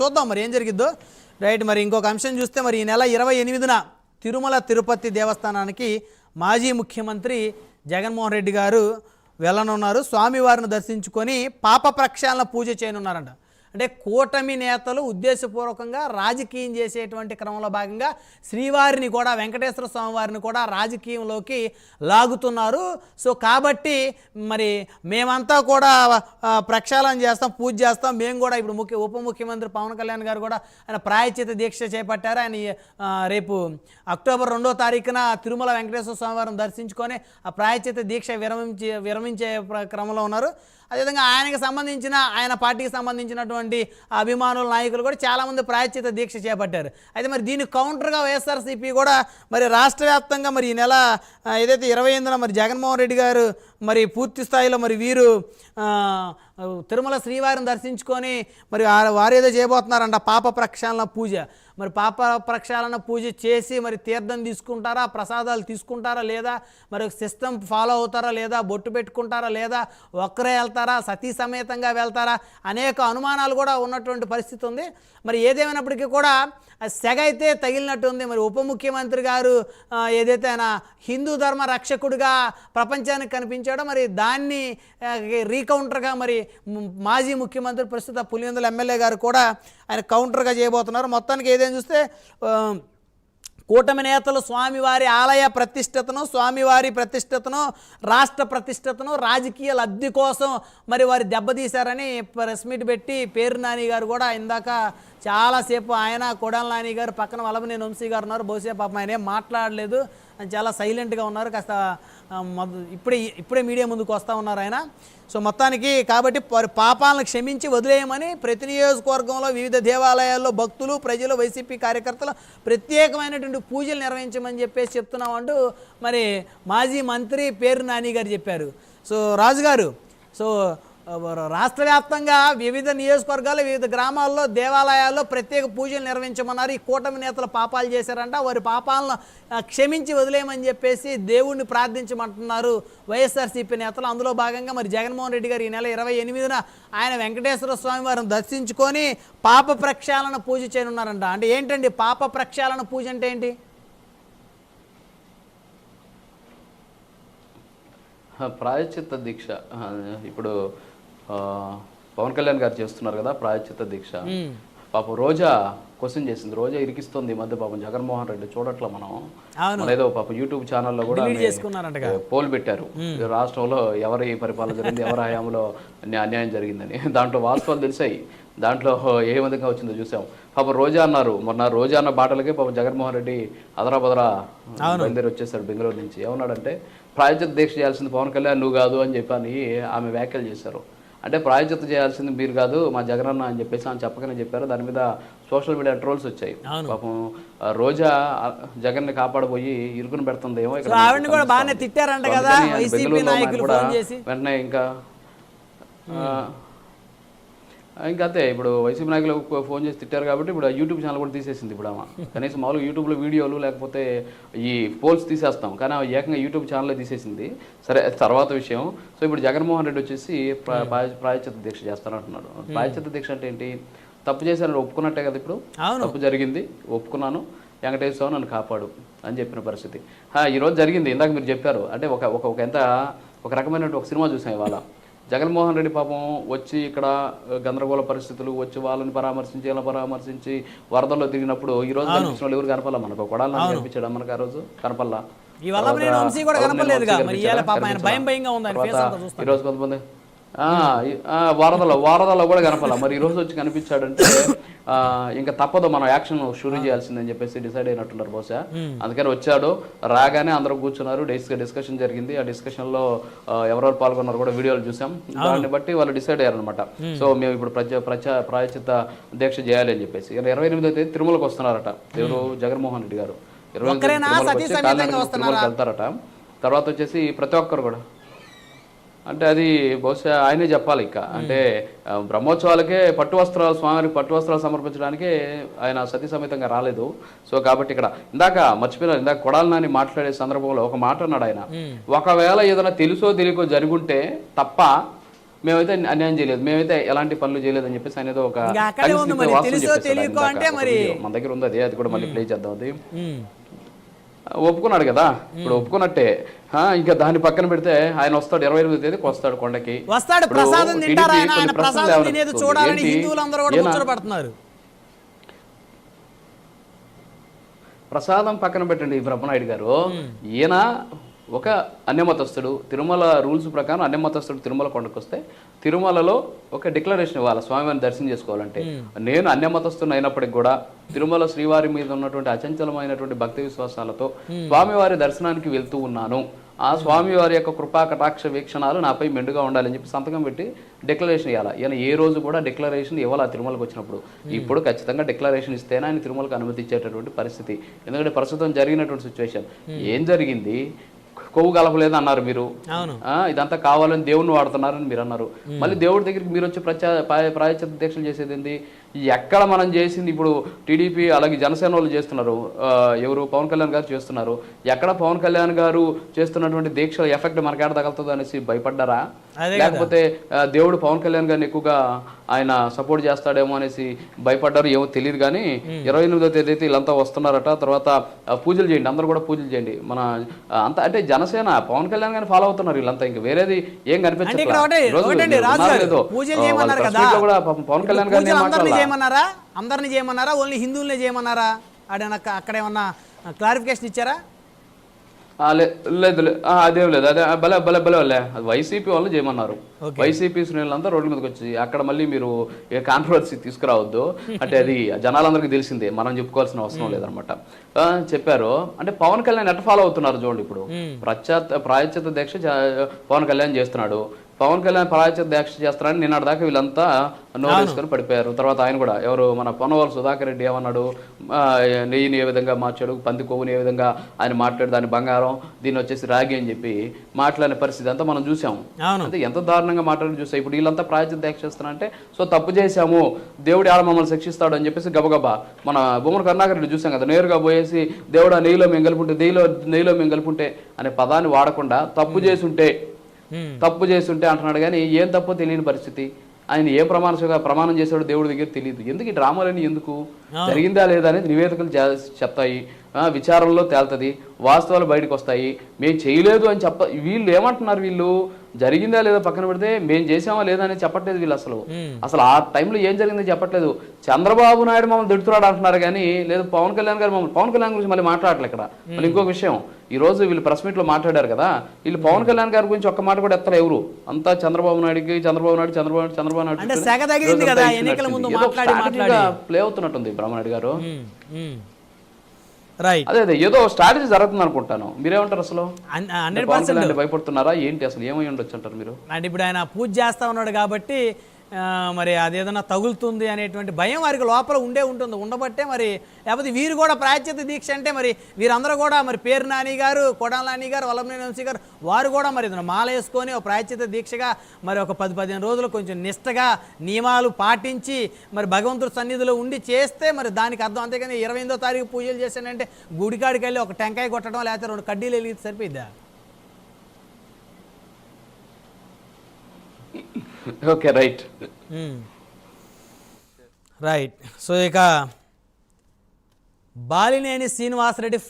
చూద్దాం మరి ఏం జరిగిద్దో. రైట్ మరి ఇంకొక అంశం చూస్తే మరి ఈ నెల ఇరవై ఎనిమిదిన తిరుమల తిరుపతి దేవస్థానానికి మాజీ ముఖ్యమంత్రి జగన్మోహన్ రెడ్డి గారు వెళ్ళనున్నారు. స్వామివారిని దర్శించుకొని పాప ప్రక్షాళన పూజ చేయనున్నారంట. అంటే కూటమి నేతలు ఉద్దేశపూర్వకంగా రాజకీయం చేసేటువంటి క్రమంలో భాగంగా శ్రీవారిని కూడా వెంకటేశ్వర స్వామి వారిని కూడా రాజకీయంలోకి లాగుతున్నారు. సో కాబట్టి మరి మేమంతా కూడా ప్రక్షాళన చేస్తాం పూజ చేస్తాం. మేము కూడా ఇప్పుడు ముఖ్య ఉప ముఖ్యమంత్రి పవన్ కళ్యాణ్ గారు కూడా ఆయన ప్రాయచిత దీక్ష చేపట్టారు. ఆయన రేపు అక్టోబర్ రెండో తారీఖున తిరుమల వెంకటేశ్వర స్వామివారం దర్శించుకొని ఆ ప్రాయచిత దీక్ష విరమించి విరమించే క్రమంలో ఉన్నారు. అదేవిధంగా ఆయనకు సంబంధించిన ఆయన పార్టీకి సంబంధించినటువంటి అభిమానుల నాయకులు కూడా చాలామంది ప్రాయశ్చిత దీక్ష చేపట్టారు. అయితే మరి దీని కౌంటర్గా వైఎస్ఆర్సీపీ కూడా మరి రాష్ట్ర వ్యాప్తంగా మరి ఈ నెల ఏదైతే ఇరవై ఎనిమిదిన మరి జగన్మోహన్ రెడ్డి గారు మరి పూర్తి స్థాయిలో మరి వీరు తిరుమల శ్రీవారిని దర్శించుకొని మరి వారు ఏదో చేయబోతున్నారంట పాప ప్రక్షాళన పూజ. మరి పాప ప్రక్షాళన పూజ చేసి మరి తీర్థం తీసుకుంటారా ప్రసాదాలు తీసుకుంటారా లేదా మరి సిస్టమ్ ఫాలో అవుతారా లేదా బొట్టు పెట్టుకుంటారా లేదా ఒక్కరే వెళ్తారా సతీ సమేతంగా వెళ్తారా అనేక అనుమానాలు కూడా ఉన్నటువంటి పరిస్థితి ఉంది. మరి ఏదేమైనప్పటికీ కూడా సెగ అయితే తగిలినట్టు ఉంది. మరి ఉప ముఖ్యమంత్రి గారు ఏదైతే ఆయన హిందూ ధర్మ రక్షకుడిగా ప్రపంచానికి కనిపించాడో మరి దాన్ని రీకౌంటర్గా మరి మాజీ ముఖ్యమంత్రి ప్రస్తుత పులివెందుల ఎమ్మెల్యే గారు కూడా ఆయన కౌంటర్గా చేయబోతున్నారు. మొత్తానికి ఏదైనా చూస్తే కూటమి నేతలు స్వామివారి ఆలయ ప్రతిష్టతను స్వామివారి ప్రతిష్టతను రాష్ట్ర ప్రతిష్టతను రాజకీయ లబ్ధి కోసం మరి వారు దెబ్బతీశారని ప్రెస్ మీట్ పెట్టి పేరు నాని గారు కూడా ఇందాక చాలాసేపు ఆయన కొడాల నాని గారు పక్కన వలభనేని వంశీ గారు ఉన్నారు. బహుశా పాపం ఆయన ఏం మాట్లాడలేదు. చాలా సైలెంట్గా ఉన్నారు. కాస్త ఇప్పుడే ఇప్పుడే మీడియా ముందుకు వస్తూ ఉన్నారు ఆయన. సో మొత్తానికి కాబట్టి పాపాలను క్షమించి వదిలేయమని ప్రతి నియోజకవర్గంలో వివిధ దేవాలయాల్లో భక్తులు ప్రజలు వైసీపీ కార్యకర్తలు ప్రత్యేకమైనటువంటి పూజలు నిర్వహించమని చెప్పేసి చెప్తున్నామంటూ మరి మాజీ మంత్రి పేరు నాని గారు చెప్పారు. సో రాజుగారు సో రాష్ట్ర వ్యాప్తంగా వివిధ నియోజకవర్గాలు వివిధ గ్రామాల్లో దేవాలయాల్లో ప్రత్యేక పూజలు నిర్వహించమన్నారు. ఈ కూటమి నేతలు పాపాలు చేశారంట. వారి పాపాలను క్షమించి వదిలేయమని చెప్పేసి దేవుణ్ణి ప్రార్థించమంటున్నారు వైఎస్ఆర్సీపీ నేతలు. అందులో భాగంగా మరి జగన్మోహన్ రెడ్డి గారు ఈ నెల ఇరవై ఎనిమిదిన ఆయన వెంకటేశ్వర స్వామి వారిని దర్శించుకొని పాప ప్రక్షాళన పూజ చేయనున్నారంట. అంటే ఏంటండి పాప ప్రక్షాళన పూజ అంటే ఏంటి? ప్రాయచిత్త ప్రాయశ్చిత్త దీక్ష. ఇప్పుడు పవన్ కళ్యాణ్ గారు చేస్తున్నారు కదా ప్రాయశ్చిత్త దీక్ష. పాపం రోజా క్వశ్చన్ చేసింది. రోజా ఇరికిస్తుంది ఈ మధ్య పాపం జగన్మోహన్ రెడ్డి చూడట్లా మనం. ఏదో పాపం యూట్యూబ్ ఛానల్లో కూడా పోల్ పెట్టారు. రాష్ట్రంలో ఎవరి పరిపాలన జరిగింది ఎవరి హయాంలో అన్య- అన్యాయం జరిగిందని. దాంట్లో వాస్తవాలు తెలిసాయి. దాంట్లో ఏ విధంగా వచ్చిందో చూసాం. పాపం రోజా అన్నారు. మొన్న రోజా అన్న బాటలకే పాపం జగన్మోహన్ రెడ్డి అదరా బదరా బయలుదేరి వచ్చేసాడు బెంగళూరు నుంచి. ఏమన్నాడంటే ప్రాయచిత దీక్ష చేయాల్సింది పవన్ కళ్యాణ్ నువ్వు కాదు అని చెప్పి అని ఆమె వ్యాఖ్యలు చేశారు. అంటే ప్రాయచిత చేయాల్సింది మీరు కాదు మా జగనన్న అని చెప్పేసి ఆమె చెప్పకనే చెప్పారు. దాని మీద సోషల్ మీడియా ట్రోల్స్ వచ్చాయి. పాపం రోజా ఆ జగన్ని కాపాడబోయి ఇరుకుని పెడుతుంది ఏమో ఆవిడని కూడా బాగానే తిట్టారంట కదా అందుకని ఆయన ఇంకా అంతే ఇప్పుడు వైసీపీ నాయకులు ఫోన్ చేసి తిట్టారు కాబట్టి ఇప్పుడు యూట్యూబ్ ఛానల్ కూడా తీసేసింది ఇప్పుడు ఆమె. కనీసం మామూలుగా యూట్యూబ్లో వీడియోలు లేకపోతే ఈ పోల్స్ తీసేస్తాం కానీ ఆమె ఏకంగా యూట్యూబ్ ఛానల్లో తీసేసింది. సరే తర్వాత విషయం. సో ఇప్పుడు జగన్మోహన్ రెడ్డి వచ్చేసి ప్రా- ప్రాయ- ప్రాయశ్చిత్త దీక్ష చేస్తానంటున్నాడు. ప్రాయశ్చిత్త దీక్ష అంటే ఏంటి? తప్పు చేశాను ఒప్పుకున్నట్టే కదా ఇప్పుడు. తప్పు జరిగింది ఒప్పుకున్నాను. వెంకటేశ్వర నన్ను కాపాడు అని చెప్పిన పరిస్థితి. హా, ఈ రోజు జరిగింది ఇందాక మీరు చెప్పారు. అంటే ఒక ఒక ఎంత ఒక రకమైన ఒక సినిమా చూసాం ఇవాళ. జగన్మోహన్ రెడ్డి పాపం వచ్చి ఇక్కడ గందరగోళ పరిస్థితులు వచ్చి వాళ్ళని పరామర్శించి ఇలా పరామర్శించి వరదల్లో తిరిగినప్పుడు ఈ రోజు కనిపించిన వాళ్ళు ఎవరు కనపల్లా మనకు కొడాలని కనిపించాడు మనకు ఆ రోజు కనపల్లా ఈ రోజు కొంతమంది వరదలో వరదలో కూడా కనపాల మరి ఈ రోజు వచ్చి కనిపించాడంటే ఇంకా తప్పదు మనం యాక్షన్ షురూ చేయాల్సిందని చెప్పేసి డిసైడ్ అయినట్టున్నారు బహుశా. అందుకని వచ్చాడు. రాగానే అందరూ కూర్చున్నారు. డిస్ డిస్కషన్ జరిగింది. ఆ డిస్కషన్లో ఎవరెవరు పాల్గొన్నారు కూడా వీడియోలు చూసాం. దాన్ని బట్టి వాళ్ళు డిసైడ్ అయ్యారనమాట సో మేము ఇప్పుడు ప్రజ ప్రచ ప్రాయచిత దీక్ష చేయాలి అని చెప్పేసి. ఇరవై ఎనిమిదో తేదీ తిరుమలకు వస్తున్నారట. ఎవరు? జగన్మోహన్ రెడ్డి గారు. ఇరవై? తిరుమలకు వెళ్తారట. తర్వాత వచ్చేసి ప్రతి ఒక్కరు కూడా. అంటే అది బహుశా ఆయనే చెప్పాలి ఇక. అంటే బ్రహ్మోత్సవాలకే పట్టు వస్త్రాలు స్వామివారికి పట్టు వస్త్రాలు సమర్పించడానికి ఆయన సతీ సమేతంగా రాలేదు. సో కాబట్టి ఇక్కడ ఇందాక మర్చిపోయిన ఇందాక కొడాలి నాని మాట్లాడే సందర్భంలో ఒక మాట అన్నాడు ఆయన. ఒకవేళ ఏదైనా తెలుసో తెలియకో జరుగుంటే తప్ప మేమైతే అన్యాయం చేయలేదు. మేమైతే ఎలాంటి పనులు చేయలేదు అని చెప్పేసి ఆయన ఏదో ఒక. మన దగ్గర ఉంది అది అది కూడా మళ్ళీ ప్లే చేద్దాం అది. ఒప్పుకున్నాడు కదా? ఇప్పుడు ఒప్పుకున్నట్టే. ఇంకా దాన్ని పక్కన పెడితే ఆయన వస్తాడు ఇరవై ఎనిమిది తేదీకి వస్తాడు కొండకి. వస్తాడు ప్రసాదం తింటారు ఆయన? ప్రసాదం లేవనెత్తుతుంది. తినేది చూడాలని ఏంటి? హిందువులందరూ కూడా ఈయన ముచ్చటపడుతున్నారు ప్రసాదం పక్కన పెట్టండి బ్రహ్మనాయుడు గారు. ఈయన ఒక అన్యమతస్థుడు తిరుమల రూల్స్ ప్రకారం అన్యమతస్థుడు తిరుమల కొండకు వస్తే తిరుమలలో ఒక డిక్లరేషన్ ఇవ్వాలి స్వామివారిని దర్శనం చేసుకోవాలంటే. నేను అన్యమతస్థుని అయినప్పటికి కూడా తిరుమల శ్రీవారి మీద ఉన్నటువంటి అచంచలమైనటువంటి భక్తి విశ్వాసాలతో స్వామివారి దర్శనానికి వెళ్తూ ఉన్నాను. ఆ స్వామివారి యొక్క కృపా కటాక్ష వీక్షణాలు నాపై మెండుగా ఉండాలని చెప్పి సంతకం పెట్టి డిక్లరేషన్ ఇవ్వాలి ఈయన ఏ రోజు కూడా డిక్లరేషన్ ఇవ్వాలి ఆ తిరుమలకు వచ్చినప్పుడు. ఇప్పుడు ఖచ్చితంగా డిక్లరేషన్ ఇస్తేనే ఆయన తిరుమలకు అనుమతి ఇచ్చేటటువంటి పరిస్థితి. ఎందుకంటే ప్రస్తుతం జరిగినటువంటి సిచ్యువేషన్. ఏం జరిగింది? కొవ్వు కలపలేదు అన్నారు మీరు ఇదంతా కావాలని దేవుణ్ణి వాడుతున్నారని మీరు అన్నారు. మళ్ళీ దేవుడి దగ్గరికి మీరు వచ్చి ప్రచా ప్రాయ- ప్రాయశ్చిత్త దీక్షలు చేసేది ఏంది? ఎక్కడ మనం చేసింది ఇప్పుడు టీడీపీ అలాగే జనసేన వాళ్ళు చేస్తున్నారు. ఎవరు? పవన్ కళ్యాణ్ గారు చేస్తున్నారు. ఎక్కడ పవన్ కళ్యాణ్ గారు చేస్తున్నటువంటి దీక్షల ఎఫెక్ట్ మనకేడ తగలుతుంది అనేసి భయపడ్డారా? లేకపోతే దేవుడు పవన్ కళ్యాణ్ గారిని ఎక్కువగా ఆయన సపోర్ట్ చేస్తాడేమో అనేసి భయపడ్డారు ఏమో తెలియదు కానీ ఇరవై ఎనిమిదో తేదీ అయితే వీళ్ళంతా వస్తున్నారట. తర్వాత పూజలు చేయండి అందరూ కూడా పూజలు చేయండి. మన అంత అంటే జనసేన పవన్ కళ్యాణ్ గారిని ఫాలో అవుతున్నారు వీళ్ళంతా. ఇంకా వేరేది ఏం కూడా పాపం పవన్ కళ్యాణ్ గారిని? చేయమన్నారా? అందరిని చేయమన్నారా? ఓన్లీ హిందువులనే చేయమన్నారా? అక్కడ ఏమన్నా క్లారిఫికేషన్ ఇచ్చారా? లేదు లే- అదేం లేదు అదే భలే భలే భలే వాళ్ళే. అది వైసీపీ వాళ్ళు చేయమన్నారు. వైసీపీ శ్రేణులంతా రోడ్ల మీదకి వచ్చి అక్కడ మళ్ళీ మీరు ఏ కాంట్రవర్సీ తీసుకురావద్దు. అంటే అది జనాలందరికీ తెలిసిందే మనం చెప్పుకోవాల్సిన అవసరం లేదనమాట. ఆ, చెప్పారు. అంటే పవన్ కళ్యాణ్ ఎట్ట ఫాలో అవుతున్నారు చూడండి ఇప్పుడు. ప్రత్యాత్ ప్రాయశ్చిత దీక్ష పవన్ కళ్యాణ్ చేస్తున్నాడు. పవన్ కళ్యాణ్ ప్రాయశ్చిత దీక్ష చేస్తున్నాడని నిన్నటి దాకా వీళ్ళంతా నోరేసుకొని పడిపోయారు. తర్వాత ఆయన కూడా ఎవరు మన పొన్నవాళ్ళు సుధాకర్ రెడ్డి ఏమన్నాడు? నెయ్యిని ఏ విధంగా మార్చాడు? పంది కొవ్వుని ఏ విధంగా ఆయన మాట్లాడు దాని బంగారం దీన్ని వచ్చేసి రాగి అని చెప్పి మాట్లాడిన పరిస్థితి అంతా మనం చూసాం. అవును. అంటే ఎంత దారుణంగా మాట్లాడి చూసాం. ఇప్పుడు వీళ్ళంతా ప్రాయశ్చిత దీక్ష చేస్తున్నారంటే సో తప్పు చేశాము. దేవుడు ఆడ మమ్మల్ని శిక్షిస్తాడు అని చెప్పేసి గబగబా మన బొమ్మల కరుణాకర్ రెడ్డి చూసాం కదా నేరుగా పోయేసి దేవుడు నెయ్యిలో మేము కలుపుంటే నెయ్యిలో నెయ్యిలో మేము కలుపుంటే అనే పదాన్ని వాడకుండా తప్పు చేసుంటే ఉమ్. తప్పు చేస్తుంటే అంటున్నాడు కానీ ఏం తప్పో తెలియని పరిస్థితి. ఆయన ఏ ప్రమాణ ప్రమాణం చేశాడో దేవుడి దగ్గర తెలియదు. ఎందుకు ఈ డ్రామాలని ఎందుకు? జరిగిందా లేదా అనేది నివేదికలు చెప్తాయి. ఆ, విచారణలో తేలుతుంది. వాస్తవాలు బయటకు వస్తాయి మేము చేయలేదు అని చెప్ప వీళ్ళు ఏమంటున్నారు వీళ్ళు? జరిగిందా లేదా పక్కన పెడితే మేము చేసామా లేదా అనేది చెప్పట్లేదు వీళ్ళు అసలు. అసలు ఆ టైంలో ఏం జరిగిందో చెప్పట్లేదు. చంద్రబాబు నాయుడు మమ్మల్ని తిడుతున్నాడు అంటున్నారు కానీ లేదు పవన్ కళ్యాణ్ గారు మమ్మల్ని పవన్ కళ్యాణ్ గురించి మళ్ళీ మాట్లాడలేదు ఇక్కడ. మళ్ళీ ఇంకొక విషయం ఈ రోజు వీళ్ళు ప్రెస్ మీట్లో మాట్లాడారు కదా వీళ్ళు పవన్ కళ్యాణ్ గారి గురించి ఒక్క మాట కూడా ఎత్తరు ఎవరు. అంతా చంద్రబాబు నాయుడుకి చంద్రబాబు నాయుడు చంద్రబాబు నాయుడు చంద్రబాబు నాయుడు ప్లే అవుతున్నట్టుంది బ్రహ్మనాయుడు గారు. అదే అదే ఏదో స్ట్రాటజీ జరుగుతుంది అనుకుంటాను మీరేమంటారు అసలు? హండ్రెడ్ భయపడుతున్నారా? ఏంటి అసలు? ఏమై ఉండొచ్చు అంటారు మీరు? అంటే ఇప్పుడు ఆయన పూజ చేస్తా ఉన్నాడు కాబట్టి మరి అదేదన్నా తగులుతుంది అనేటువంటి భయం వారికి లోపల ఉండే ఉంటుంది. ఉండబట్టే మరి లేకపోతే వీరు కూడా ప్రాచ్యత దీక్ష అంటే మరి వీరందరూ కూడా మరి పేరు నాని గారు కొడాల నాని గారు వల్లభనేని వంశీ గారు వారు కూడా మరి ఏదైనా మాల వేసుకొని ఒక ప్రాచ్యత దీక్షగా మరి ఒక పది పదిహేను రోజులు కొంచెం నిష్టగా నియమాలు పాటించి మరి భగవంతుడి సన్నిధిలో ఉండి చేస్తే మరి దానికి అర్థం. అంతేకాని ఇరవై ఎనిమిదో తారీఖు పూజలు చేశానంటే గుడికాడికి వెళ్ళి ఒక టెంకాయ కొట్టడం లేకపోతే రెండు కడ్డీలు వెలిగితే సరిపోయిద్దా? ఓకే రైట్ రైట్ సో ఇక బాలినేని శ్రీనివాసరెడ్డి